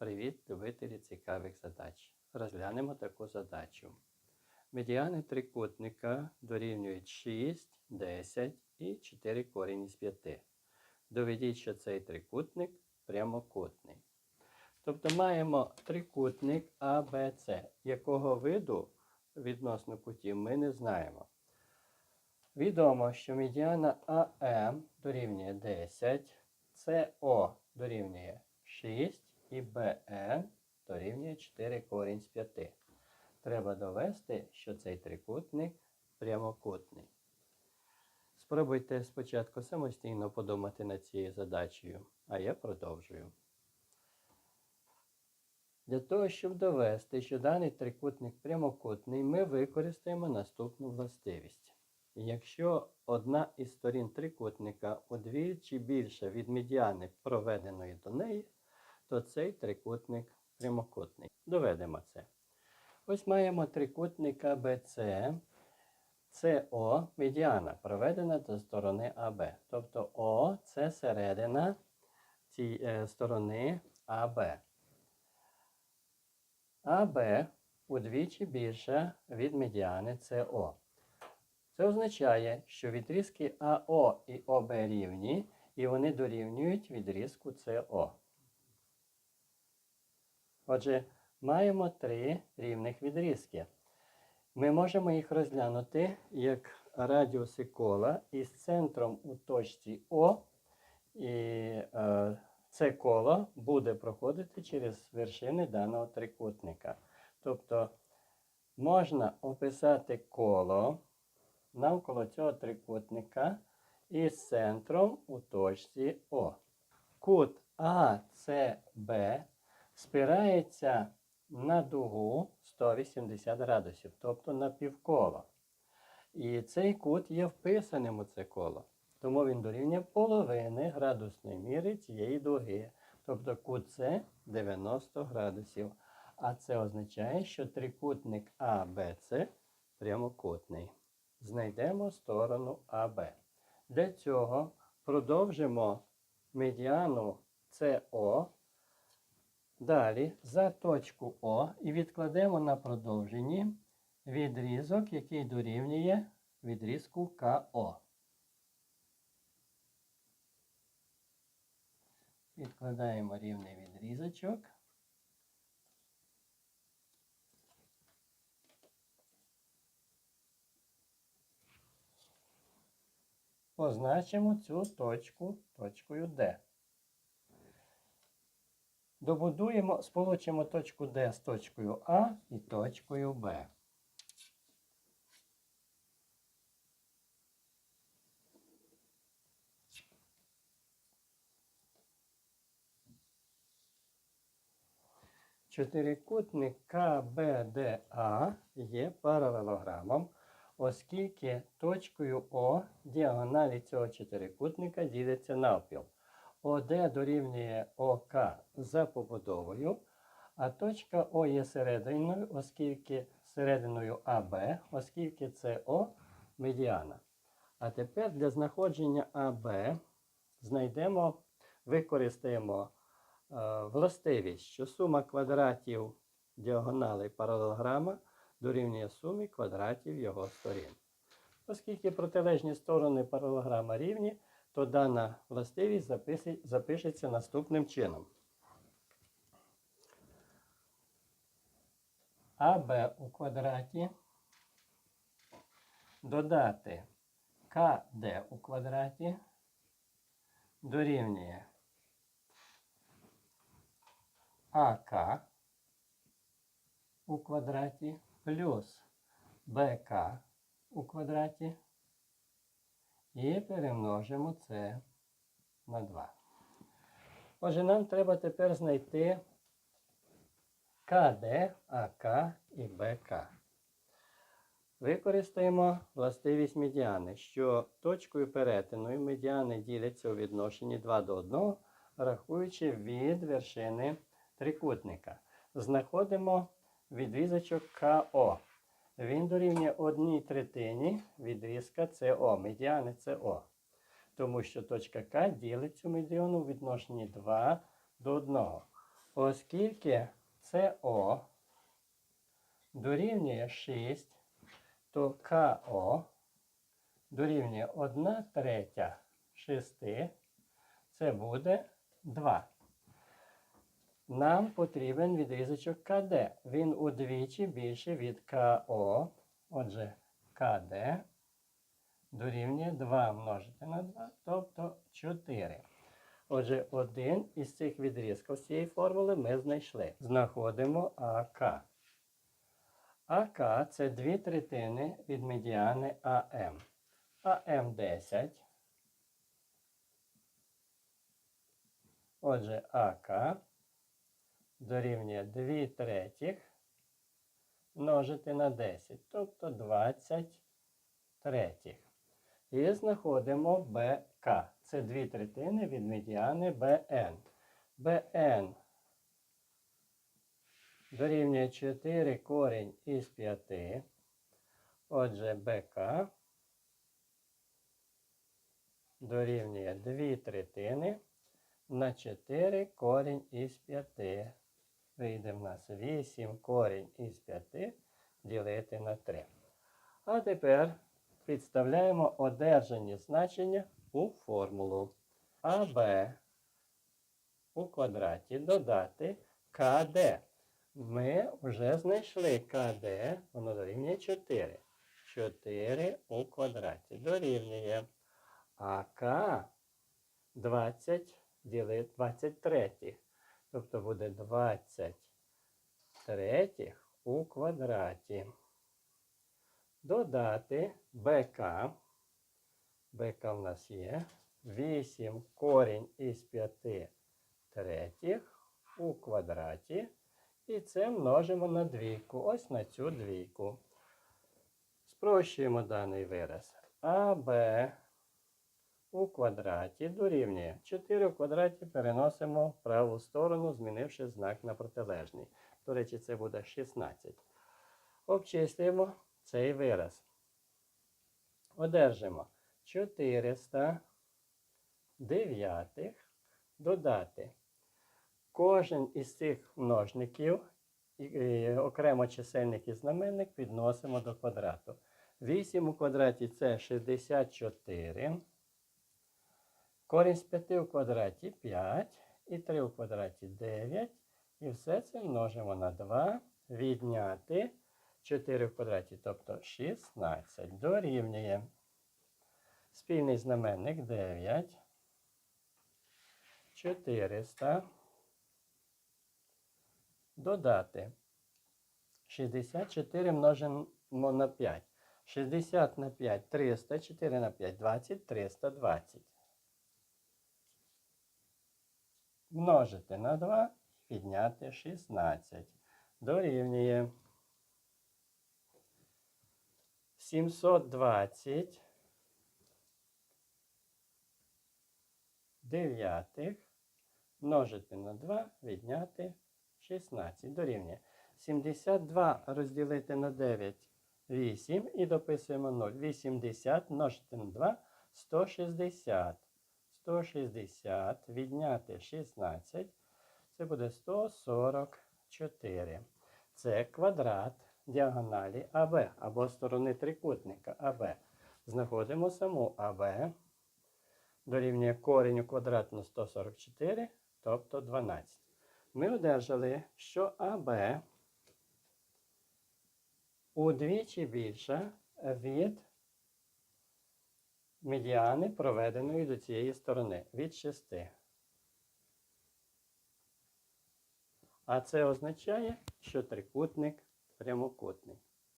Привіт, любителі цікавих задач. Розглянемо таку задачу. Медіани трикутника дорівнюють 6, 10 і 4 корінь із 5. Доведіть, що цей трикутник прямокутний. Тобто маємо трикутник ABC, якого виду відносно кутів ми не знаємо. Відомо, що медіана АМ дорівнює 10, СО дорівнює 6 і БН дорівнює 4 корінь з 5. Треба довести, що цей трикутник прямокутний. Спробуйте спочатку самостійно подумати над цією задачею, а я продовжую. Для того, щоб довести, що даний трикутник прямокутний, ми використаємо наступну властивість. Якщо одна із сторін трикутника удвічі більша від медіани, проведеної до неї, то цей трикутник прямокутний. Доведемо це. Ось маємо трикутник АБЦ, СО медіана, проведена до сторони АБ. Тобто О це середина цієї е, сторони АБ. АБ удвічі більша від медіани СО. Це означає, що відрізки АО і ОБ рівні, і вони дорівнюють відрізку СО. Отже, маємо три рівних відрізки. Ми можемо їх розглянути як радіуси кола із центром у точці О, і е, це коло буде проходити через вершини даного трикутника. Тобто можна описати коло навколо цього трикутника із центром у точці О. Кут АЦБ спирається на дугу 180 градусів, тобто на півколо. І цей кут є вписаним у це коло. Тому він дорівнює половини градусної міри цієї дуги. Тобто кут С 90 градусів. А це означає, що трикутник АБЦ прямокутний. Знайдемо сторону АБ. Для цього продовжимо медіану СО Далі за точку О і відкладемо на продовженні відрізок, який дорівнює відрізку КО. Відкладаємо рівний відрізочок. Позначимо цю точку точкою Д. Добудуємо, сполучимо точку D з точкою А і точкою Б. Чотирикутник КБДА є паралелограмом, оскільки точкою О діагоналі цього чотирикутника діляться навпіл. ОД дорівнює ОК за побудовою, а точка О є серединою, оскільки серединою АБ, оскільки це О медіана. А тепер для знаходження АБ знайдемо, використаємо е, властивість, що сума квадратів діагоналей паралелограма дорівнює сумі квадратів його сторін. Оскільки протилежні сторони паралелограма рівні, то дана властивість запишеться наступним чином. АБ у квадраті додати КД у квадраті дорівнює АК у квадраті плюс БК у квадраті і перемножимо це на 2. Отже, нам треба тепер знайти КД, АК і БК. Використаємо властивість медіани, що точкою перетину медіани діляться у відношенні 2 до 1, рахуючи від вершини трикутника. Знаходимо відрізочок КО. Він дорівнює одній третині відрізка СО, медіани СО. Тому що точка К ділить цю медіану у відношенні 2 до 1. Оскільки СО дорівнює 6, то КО дорівнює 1 третя 6, це буде 2. Нам потрібен відрізочок КД. Він удвічі більший від КО. Отже, КД дорівнює 2 множити на 2, тобто 4. Отже, один із цих відрізків з цієї формули ми знайшли. Знаходимо АК. АК це дві третини від медіани АМ. АМ 10. Отже, АК дорівнює 2 третіх множити на 10, тобто 20 третіх. І знаходимо БК. Це дві третини від медіани БН. БН дорівнює 4 корінь із 5. Отже, БК дорівнює 2 третини на 4 корінь із 5. Вийде в нас 8 корінь із 5 ділити на 3. А тепер підставляємо одержані значення у формулу. АБ у квадраті додати КД. Ми вже знайшли КД, воно дорівнює 4. 4 у квадраті дорівнює. АК 20 ділить 23. Тобто буде 20 третіх у квадраті. Додати БК. БК в нас є 8 корінь із 5 третіх у квадраті. І це множимо на двійку. Ось на цю двійку. Спрощуємо даний вираз. АБ у квадраті дорівнює 4 в квадраті переносимо в праву сторону, змінивши знак на протилежний. До речі, це буде 16. Обчислюємо цей вираз. Одержимо 400 дев'ятих додати. Кожен із цих множників, і, окремо чисельник і знаменник, підносимо до квадрату. 8 у квадраті це 64. Корінь з 5 у квадраті 5. І 3 у квадраті 9. І все це множимо на 2. Відняти 4 в квадраті, тобто 16. Дорівнює. Спільний знаменник 9. 400. Додати. 64 множимо на 5. 60 на 5 300, 4 на 5 20, 320. Множити на 2, підняти 16. Дорівнює 720 дев'ятих множити на 2, відняти 16. Дорівнює 72 розділити на 9 8 і дописуємо 0. 80 множити на 2 160. 160 відняти 16. Це буде 144. Це квадрат діагоналі АБ або сторони трикутника АБ. Знаходимо саму АБ. Дорівнює корінь у квадратну 144, тобто 12. Ми одержали, що АБ удвічі більша від медіани, проведеної до цієї сторони, від 6. А це означає, що трикутник прямокутний.